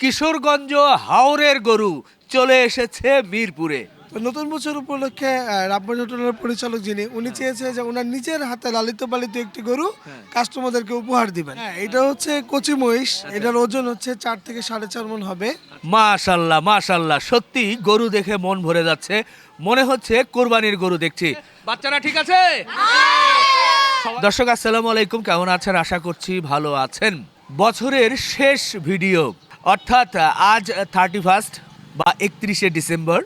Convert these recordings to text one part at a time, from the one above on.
কিশোরগঞ্জ হাওরের গরু চলে এসেছে মিরপুরে। নতুন বছর উপলক্ষে রাব্বানি হোটেলের পরিচালক যিনি উনি চেয়েছে যে ওনার নিজের হাতে লালিত পালিত একটি গরু কাস্টমারদেরকে উপহার দিবেন। হ্যাঁ এটা হচ্ছে কচি মহিষ এটার ওজন হচ্ছে চার থেকে সাড়ে চার মন হবে। মাশাল্লাহ মাশাল্লাহ সত্যি গরু দেখে মন ভরে যাচ্ছে। মনে হচ্ছে কোরবানির গরু দেখছি। বাচ্চারা ঠিক আছে? দর্শক আসসালামু আলাইকুম। কেমন আছেন? আশা করছি ভালো আছেন। বছরের শেষ ভিডিও। অর্থাৎ আজ থার্টি ফার্স্ট বা একত্রিশে ডিসেম্বর,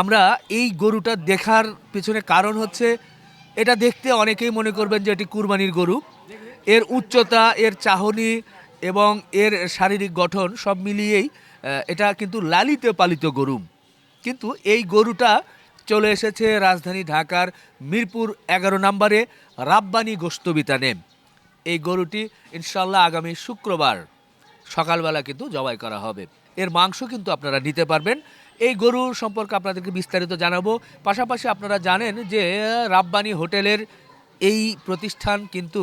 আমরা এই গরুটা দেখার পিছনে কারণ হচ্ছে, এটা দেখতে অনেকেই মনে করবেন যে এটি কুরবানির গরু। এর উচ্চতা, এর চাহনি এবং এর শারীরিক গঠন সব মিলিয়েই এটা কিন্তু লালিত পালিত গরু। কিন্তু এই গরুটা চলে এসেছে রাজধানী ঢাকার মিরপুর এগারো নম্বরে, রাব্বানি গোস্তবিতানে এই গরুটি ইনশাল্লাহ আগামী শুক্রবার। সকালবেলা কিন্তু জবাই করা হবে। এর মাংস কিন্তু আপনারা নিতে পারবেন। এই গরু সম্পর্কে আপনাদেরকে বিস্তারিত জানাব। পাশাপাশি আপনারা জানেন যে রাব্বানি হোটেলের এই প্রতিষ্ঠান কিন্তু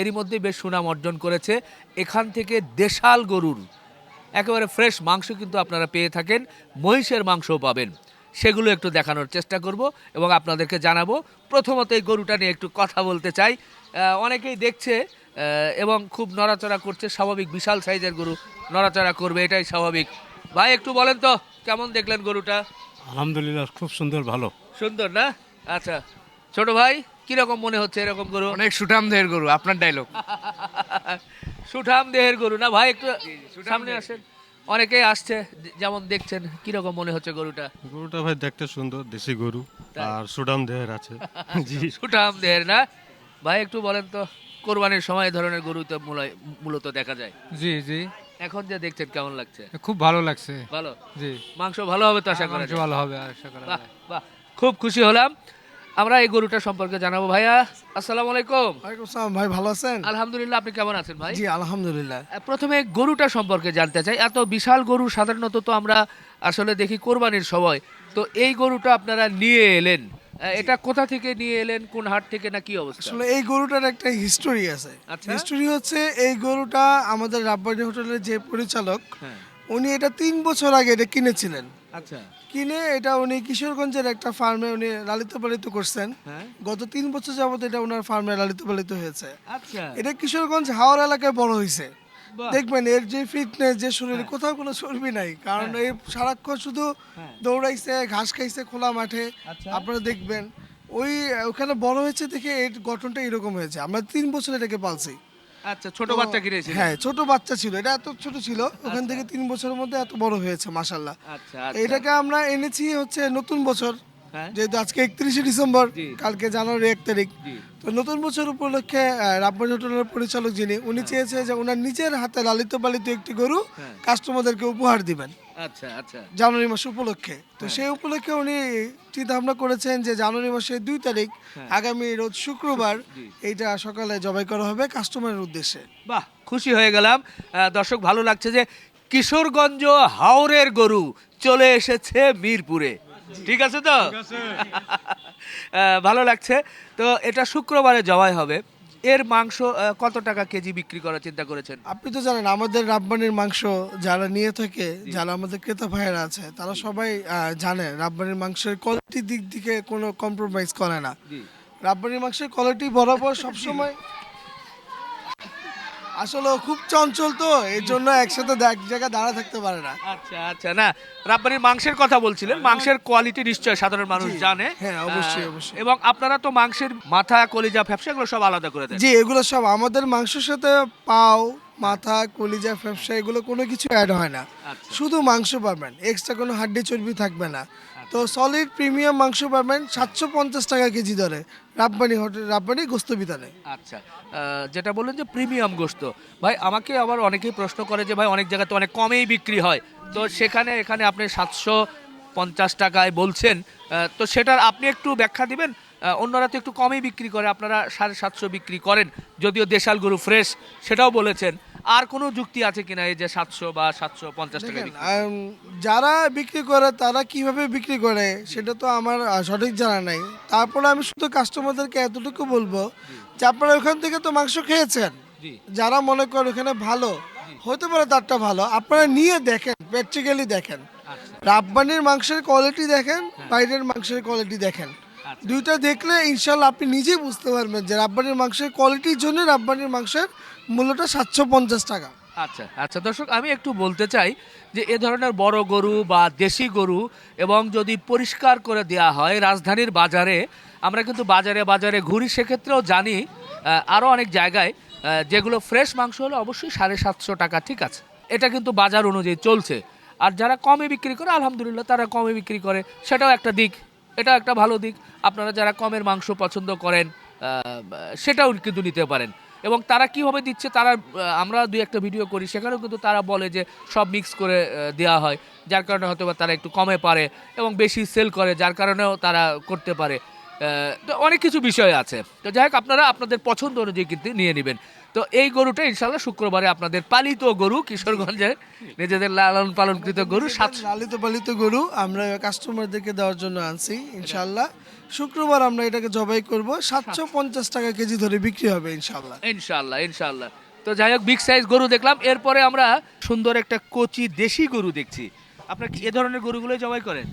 এরই মধ্যে বেশ সুনাম অর্জন করেছে। এখান থেকে দেশাল গরুর একেবারে ফ্রেশ মাংস কিন্তু আপনারা পেয়ে থাকেন। মহিষের মাংসও পাবেন। সেগুলো একটু দেখানোর চেষ্টা করব এবং আপনাদেরকে জানাব। প্রথমত এই গরুটা নিয়ে একটু কথা বলতে চাই। অনেকেই দেখছে এবং খুব নড়াচড়া করছে স্বাভাবিক বিশাল সাইজের গরু নড়াচড়া করবে এটাই স্বাভাবিক। ভাই একটু বলেন তো কেমন দেখলেন গরুটা? আলহামদুলিল্লাহ খুব সুন্দর ভালো। সুন্দর না? আচ্ছা ছোট ভাই কীরকম মনে হচ্ছে এরকম গরু? অনেক সুঠাম দেহের গরু আপনার ডায়লগ সুঠাম দেহের গরু না? ভাই একটু সামনে আসেন। অনেকেই আসছে যেমন দেখছেন কীরকম মনে হচ্ছে গরুটা? গরুটা ভাই দেখতে সুন্দর দেশি গরু আর সুঠাম দেহের আছে। জি সুঠাম দেহের না? ভাই একটু বলেন তো কোরবানির সময় ধরনের গরু তো মূল- মূলত দেখা যায়। জি জি। এখন যে দেখছেন কেমন লাগছে? খুব ভালো লাগছে। ভালো? জি। মাংস ভালো হবে তো আশা করা মাংস ভালো হবে আশা করা বাহ যায়। বাহ। খুব খুশি হলাম। আমরা এই গরুটা সম্পর্কে জানাব। ভাইয়া আসসালামু আলাইকুম। ওয়ালাইকুম আসসালাম ভাই ভালো আছেন? আলহামদুলিল্লাহ আপনি কেমন আছেন ভাই? জি আলহামদুলিল্লাহ। প্রথমে গরুটা সম্পর্কে জানতে চাই। এত বিশাল গরু সাধারণত তো আমরা আসলে দেখি কোরবানির সময়। তো এই গরুটা আপনারা নিয়ে এলেন। এটা কোথা থেকে নিয়ে এলেন? কোন হাট থেকে? না কি অবস্থা? আসলে এই গরুটার একটা হিস্টোরি আছে। আচ্ছা। হিস্টোরি হচ্ছে এই গরুটা আমাদের রাব্বানি হোটেলের যে পরিচালক হ্যাঁ। উনি এটা তিন বছর আগে এটা কিনেছিলেন। আচ্ছা। কিনে এটা উনি কিশোরগঞ্জের একটা ফার্মে উনি লালিত পালিত করছেন। হ্যাঁ। গত তিন বছর যাবত এটা ওনার ফার্মে লালিত পালিত হয়েছে। আচ্ছা। এটা কিশোরগঞ্জ হাওড় এলাকায় বড় হয়েছে। দেখবেন এর যে ফিটনেস যে শরীরে কোথাও কোনো চর্বি নাই। কারণ এই সারাক্ষণ শুধু দৌড়াইছে ঘাস খাইছে খোলা মাঠে। আচ্ছা। আপনারা দেখবেন ওই ওখানে বড় হয়েছে দেখে এর গঠনটা এরকম হয়েছে। আমরা তিন বছর এটাকে পালছি। আচ্ছা ছোট বাচ্চা কিনেছিল হ্যাঁ ছোট বাচ্চা ছিল। এটা এত ছোট ছিল ওখান থেকে তিন বছরের মধ্যে এত বড় হয়েছে মাসাল্লাহ আচ্ছা এটাকে আমরা এনেছি হচ্ছে নতুন বছর। হ্যাঁ যেহেতু আজকে একত্রিশে ডিসেম্বর কালকে জানুয়ারি এক তারিখ। তো নতুন বছর উপলক্ষে রাব্বানি হোটেলের পরিচালক যিনি উনি চেয়েছে যে ওনার নিজের হাতে লালিত পালিত একটি গরু হ্যাঁ। কাস্টমারদেরকে উপহার দিবেন। আচ্ছা আচ্ছা। জানুয়ারি মাস উপলক্ষে। তো হ্যাঁ। সেই উপলক্ষে উনি চিন্তা ভাবনা করেছেন যে জানুয়ারি মাসের দুই তারিখ আগামী রোজ শুক্রবার হ্যাঁ। এইটা সকালে জবাই করা হবে কাস্টমারের উদ্দেশ্যে। বাহ খুশি হয়ে গেলাম। দর্শক ভালো লাগছে যে কিশোরগঞ্জ হাওরের গরু চলে এসেছে মিরপুরে। ঠিক আছে তো? ভালো লাগছে। তো এটা শুক্রবারে জবাই হবে। এর মাংস কত টাকা কেজি বিক্রি করার চিন্তা করেছেন? আপনি তো জানেন আমাদের রাব্বানির মাংস যারা নিয়ে থাকে যারা আমাদের ক্রেতা ভাইয়েরা আছে তারা সবাই জানে রাব্বানির মাংসের কোয়ালিটির দিক থেকে কোনো কম্প্রোমাইজ করে না। জি। রাব্বানির মাংসের কোয়ালিটি বরাবর সবসময় আসলে খুব চঞ্চল তো এর জন্য একসাথে এক জায়গায় দাঁড়া থাকতে পারে না। আচ্ছা আচ্ছা। না রাব্বানির মাংসের কথা বলছিলেন। মাংসের কোয়ালিটি নিশ্চয় সাধারণ মানুষ জানে। হ্যাঁ, অবশ্যই, অবশ্যই। এবং আপনারা তো মাংসের মাথা কলিজা ফ্যাপসা এগুলো সব আলাদা করে দেন। জি এগুলো সব আমাদের মাংসের সাথে পাও মাথা কলিজা ফ্যাপসা এগুলো কোনো কিছু অ্যাড হয় না। আচ্ছা। শুধু মাংস পাবেন এক্সট্রা কোনো হাড্ডি চর্বি থাকবে না। তো সলিড প্রিমিয়াম মাংস পাবেন সাতশো পঞ্চাশ টাকা কেজি দরে। রাব্বানি হোটেল রাব্বানি গোস্ত বিতানে। আচ্ছা যেটা বললেন যে প্রিমিয়াম গোস্ত। ভাই আমাকে আবার অনেকেই প্রশ্ন করে যে ভাই অনেক জায়গাতে অনেক কমেই বিক্রি হয়। তো সেখানে এখানে আপনি সাতশো পঞ্চাশ টাকায় বলছেন তো সেটার আপনি একটু ব্যাখ্যা দিবেন? অন্যরা তো একটু কমই বিক্রি করে আপনারা সাড়ে সাতশো বিক্রি করেন যদিও দেশাল গরু ফ্রেশ সেটাও বলেছেন। আর কোনো যুক্তি আছে কিনা এই যে সাতশো বা সাতশো পঞ্চাশ টাকা দেখেন আম, যারা বিক্রি করে তারা কীভাবে বিক্রি করে সেটা তো আমার আহ, সঠিক জানা নাই। তারপরে আমি শুধু কাস্টমারদেরকে এতটুকু বলব যে আপনারা ওখান থেকে তো মাংস খেয়েছেন। জি। যারা মনে করে ওখানে ভালো হতে পারে তারটা ভালো আপনারা নিয়ে দেখেন প্র্যাকটিক্যালি দেখেন। আচ্ছা। রাব্বানির মাংসের কোয়ালিটি দেখেন বাইরের মাংসের কোয়ালিটি দেখেন। দুইটা দেখলে ইনশাল্লাহ আপনি নিজেই বুঝতে পারবেন যে রাব্বানির মাংসের কোয়ালিটির জন্য রাব্বানির মাংসের মূল্যটা সাতশো পঞ্চাশ টাকা। আচ্ছা আচ্ছা। দর্শক আমি একটু বলতে চাই যে এ ধরনের বড় গরু বা দেশি গরু এবং যদি পরিষ্কার করে দেওয়া হয় রাজধানীর বাজারে আমরা কিন্তু বাজারে বাজারে ঘুরি সেক্ষেত্রেও জানি আরও অনেক জায়গায় যেগুলো ফ্রেশ মাংস হলে অবশ্যই সাড়ে সাতশো টাকা ঠিক আছে? এটা কিন্তু বাজার অনুযায়ী চলছে। আর যারা কমে বিক্রি করে আলহামদুলিল্লাহ তারা কমে বিক্রি করে। সেটাও একটা দিক। এটাও একটা ভালো দিক। আপনারা যারা কমের মাংস পছন্দ করেন সেটাও কিন্তু নিতে পারেন। এবং তারা কীভাবে দিচ্ছে, তারা আমরা দুই একটা ভিডিও করি, সেখানেও কিন্তু তারা বলে যে সব মিক্স করে দেওয়া হয়। যার কারণে হয়তো বা তারা একটু কমে পারে এবং বেশি সেল করে, যার কারণেও তারা করতে পারে। তো অনেক কিছু বিষয় আছে। তো যাই হোক, আপনারা আপনাদের পছন্দ অনুযায়ী কিন্তু নিয়ে নেবেন। তো এই গরুটা ইনশাল্লাহ শুক্রবারে আপনাদের পালিত গরু কিশোরগঞ্জে নিজেদের লালন পালনকৃত গরু লালিত পালিত গরু আমরা কাস্টমারদেরকে দেওয়ার জন্য আনছি ইনশাল্লাহ শুক্রবার আমরা এটাকে জবাই করব সাতশো পঞ্চাশ টাকা কেজি ধরে বিক্রি হবে ইনশাল্লাহ ইনশাল্লাহ ইনশাল্লাহ তো যাই হোক বিগ সাইজ গরু দেখলাম এরপরে আমরা সুন্দর একটা কচি দেশি গরু দেখছি। আপনার কি এ ধরনের গরুগুলো জবাই করেন?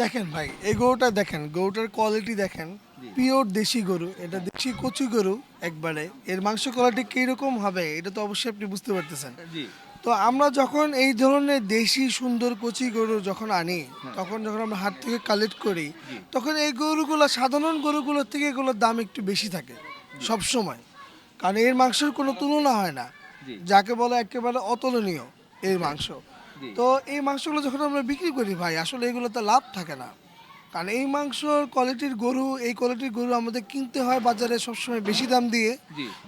দেখেন ভাই এই গরুটা দেখেন গরুটার কোয়ালিটি দেখেন। পিওর দেশি গরু এটা দেশি কচি গরু একবারে। এর মাংস কোয়ালিটি কীরকম হবে এটা তো অবশ্যই আপনি বুঝতে পারতেছেন। তো আমরা যখন এই ধরনের দেশি সুন্দর কচি গরু যখন আনি তখন যখন আমরা হাট থেকে কালেক্ট করি তখন এই গরুগুলো সাধারণ গরুগুলোর থেকে এগুলোর দাম একটু বেশি থাকে সব সময়। কারণ এর মাংসের কোনো তুলনা হয় না। যাকে বলে একেবারে অতুলনীয় এই মাংস। তো এই মাংসগুলো যখন আমরা বিক্রি করি ভাই আসলে এগুলো তো লাভ থাকে না। কারণ এই মাংসর কোয়ালিটির গরু এই কোয়ালিটির গরু আমাদের কিনতে হয় বাজারে সবসময় বেশি দাম দিয়ে।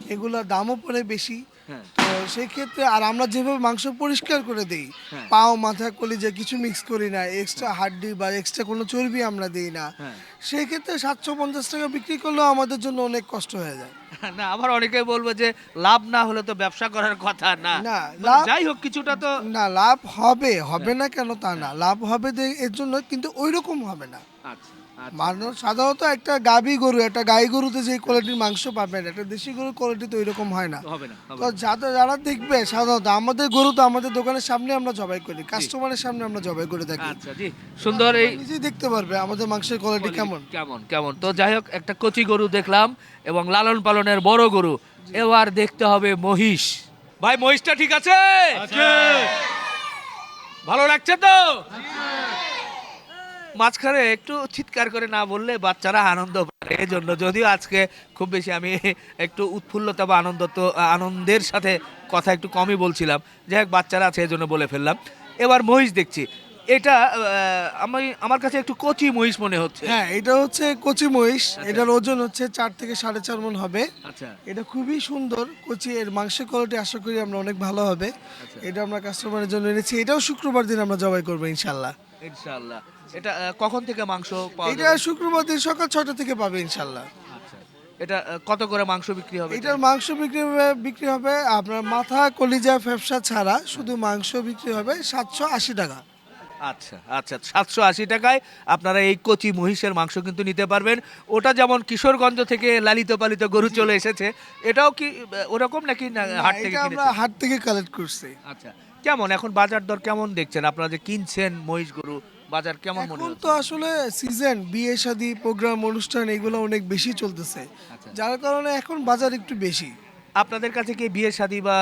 এগুলোর দামও পড়ে বেশি। হ্যাঁ। তো সেই ক্ষেত্রে আর আমরা যেভাবে মাংস পরিষ্কার করে দেই হ্যাঁ। পাও মাথা কলি যে কিছু মিক্স করি না এক্সট্রা হাড্ডি বা এক্সট্রা কোনো চর্বি আমরা দিই না। হ্যাঁ। সেই ক্ষেত্রে সাতশো পঞ্চাশ টাকা বিক্রি করলেও আমাদের জন্য অনেক কষ্ট হয়ে যায়। না আবার অনেকে বলবে যে লাভ না হলে তো ব্যবসা করার কথা না। না, মানে যাই হোক কিছুটা তো না লাভ হবে হবে না কেন তা না। লাভ হবে এর জন্য কিন্তু ওই রকম হবে না। আচ্ছা আচ্ছা। মানুষ সাধারণত একটা গাবি গরু একটা গাই গরুতে যে কোয়ালিটির মাংস পাবেন একটা দেশি গরুর কোয়ালিটি তো ওইরকম হয় না। তো যারা যারা দেখবে সাধারণত আমাদের গরু তো আমাদের দোকানের সামনে আমরা জবাই করি কাস্টমারের সামনে আমরা জবাই করে থাকি। আচ্ছা সুন্দর এই নিজেই দেখতে পারবে আমাদের মাংসের কোয়ালিটি কেমন। কেমন কেমন। তো যাই হোক একটা কচি গরু দেখলাম এবং লালন পালনের বড় গরু এবার দেখতে হবে মহিষ। ভাই মহিষটা ঠিক আছে। ভালো লাগছে তো? মাঝখানে একটু চিৎকার করে না বললে বাচ্চারা আনন্দ পায়। এই জন্য যদিও আজকে খুব বেশি আমি একটু উৎফুল্লতা বা আনন্দ তো আনন্দের সাথে কথা একটু কমই বলছিলাম। যাই হোক বাচ্চারা আছে এই জন্য বলে ফেললাম। এবার মহিষ দেখছি। এটা আমি আমার কাছে একটু কচি মহিষ মনে হচ্ছে। হ্যাঁ এটা হচ্ছে কচি মহিষ। এটার ওজন হচ্ছে চার থেকে সাড়ে চার মন হবে। আচ্ছা। এটা খুবই সুন্দর কচি এর মাংসের কোয়ালিটি আশা করি আমরা অনেক ভালো হবে। এটা আমরা কাস্টমারের জন্য এনেছি। এটাও শুক্রবার দিন আমরা জবাই করব ইনশাল্লাহ ইনশাআল্লাহ। এটা কখন থেকে মাংস পাওয়া এটা শুক্রবার দিন সকাল ছটা থেকে পাবে ইনশাল্লাহ আচ্ছা। এটা কত করে মাংস বিক্রি হবে? এটার মাংস বিক্রি হবে বিক্রি হবে আপনার মাথা কলিজা ফ্যাপসা ছাড়া। শুধু মাংস বিক্রি হবে সাতশো আশি টাকা। আচ্ছা আচ্ছা সাতশো আশি টাকায় আপনারা এই কচি মহিষের মাংস কিন্তু নিতে পারবেন। ওটা যেমন কিশোরগঞ্জ থেকে লালিত পালিত গরু চলে এসেছে এটাও কি ওরকম নাকি হাট থেকে আমরা হাট থেকে কালেক্ট করছি। আচ্ছা কেমন এখন বাজার দর কেমন দেখছেন? আপনারা যে কিনছেন মহিষ গরু বাজার কেমন মনে এখন তো আসলে সিজন বিয়ে শাদী প্রোগ্রাম অনুষ্ঠান এগুলো অনেক বেশি চলতেছে। আচ্ছা। যার কারণে এখন বাজার একটু বেশি। আপনাদের কাছে কি বিয়ে শাদী বা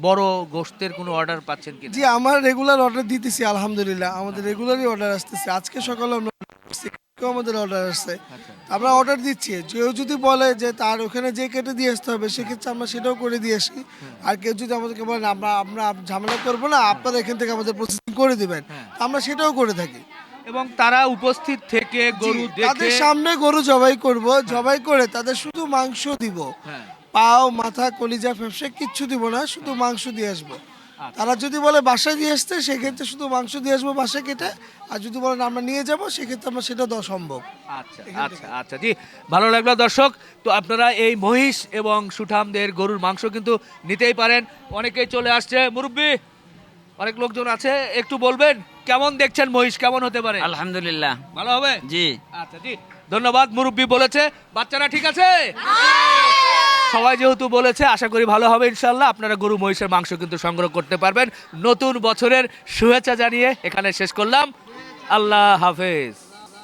বড় গোষ্ঠের কোনো অর্ডার পাচ্ছেন কি জি আমার রেগুলার অর্ডার দিতেছি আলহামদুলিল্লাহ। আমাদের রেগুলারই অর্ডার আসতেছে। আজকে সকালে আমরা আমাদের অর্ডার আসছে। আচ্ছা। আমরা অর্ডার দিচ্ছি। কেউ যদি বলে যে তার ওখানে যে কেটে দিয়ে আসতে হবে সেক্ষেত্রে আমরা সেটাও করে দিয়ে আসি। আর কেউ যদি আমাদেরকে বলেন আমরা আমরা ঝামেলা করব না আপনারা এখান থেকে আমাদের প্রসেসিং করে দিবেন। হ্যাঁ। আমরা সেটাও করে থাকি। এবং তারা উপস্থিত থেকে গরু তাদের সামনে গরু জবাই করব জবাই করে তাদের শুধু মাংস দিব। হ্যাঁ। পাও মাথা কলিজা ফেফসা কিচ্ছু দিব না শুধু মাংস দিয়ে আসব। আচ্ছা। তারা যদি বলে বাসায় দিয়ে আসতে সেক্ষেত্রে শুধু মাংস দিয়ে আসব বাসায় কেটে আর যদি বলেন আমরা নিয়ে যাব সেক্ষেত্রে আমরা সেটা দেওয়া সম্ভব। আচ্ছা আচ্ছা আচ্ছা জি ভালো লাগল দর্শক। তো আপনারা এই মহিষ এবং সুঠামদের গরুর মাংস কিন্তু নিতেই পারেন। অনেকেই চলে আসছে মুরব্বী অনেক লোকজন আছে একটু বলবেন কেমন দেখছেন মহিষ কেমন হতে পারে? আলহামদুলিল্লাহ। ভালো হবে? জি। আচ্ছা জি ধন্যবাদ মুরব্বী বলেছে বাচ্চারা ঠিক আছে? সবাই যেহেতু বলেছে, আশা করি ভালো হবে ইনশাল্লাহ আপনারা গরু, মহিষের মাংস কিন্তু সংগ্রহ করতে পারবেন। নতুন বছরের শুভেচ্ছা জানিয়ে এখানে শেষ করলাম। আল্লাহ হাফেজ।